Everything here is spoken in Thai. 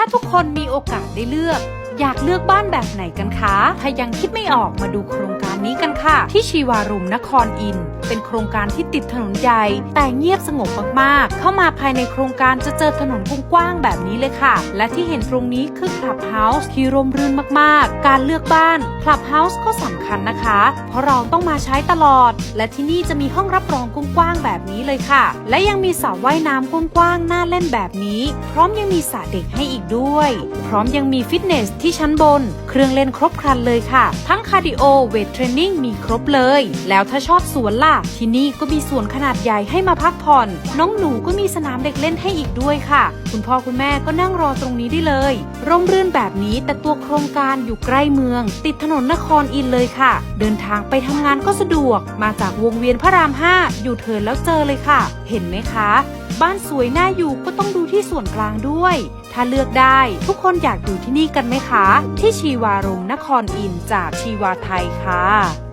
ถ้าทุกคนมีโอกาสได้เลือก อยากเลือกบ้านแบบไหนกันคะ ถ้ายังคิดไม่ออกมาดูโครงการนี้กันค่ะ ที่ชีวารุมนครอิน เป็นโครงการที่ติดถนนใหญ่ แต่เงียบสงบมากๆ เข้ามาภายในโครงการจะเจอถนนกว้างๆแบบนี้เลยค่ะ และที่เห็นตรงนี้คือคลับเฮาส์ที่ร่มรื่นมากๆ การเลือกบ้านคลับเฮาส์ก็สำคัญนะคะ เพราะเราต้องมาใช้ตลอด และที่นี่จะมีห้องรับรองกว้างๆแบบนี้เลยค่ะ และยังมีสระว่ายน้ำกว้างๆน่าเล่นแบบนี้ พร้อมยังมีสระเด็กให้อีกด้วย พร้อมยังมีฟิตเนสที่ชั้นบน เครื่องเล่นครบครันเลยค่ะ ทั้งคาร์ดิโอเวทเทรนนิ่งมีครบเลย แล้วถ้าชอบสวนล่ะ ที่นี่ก็มีสวนขนาดใหญ่ให้มาพักผ่อน น้องหนูก็มีสนามเด็กเล่นให้อีกด้วยค่ะ คุณพ่อคุณแม่ก็นั่งรอตรงนี้ได้เลย ร่มรื่นแบบนี้แต่ตัวโครงการอยู่ใกล้เมือง ติดถนนนครอินเลยค่ะ เดินทางไปทำงานก็สะดวก มาจากวงเวียนพระราม 5 อยู่เทินแล้วเจอเลยค่ะ เห็นไหมคะ บ้านสวยน่าอยู่ก็ต้องดูที่ ส่วนกลางด้วย ถ้าเลือกได้ทุกคนอยากอยู่ที่นี่กันไหมคะ ที่ชีวารมนครอินจากชีวาไทยค่ะ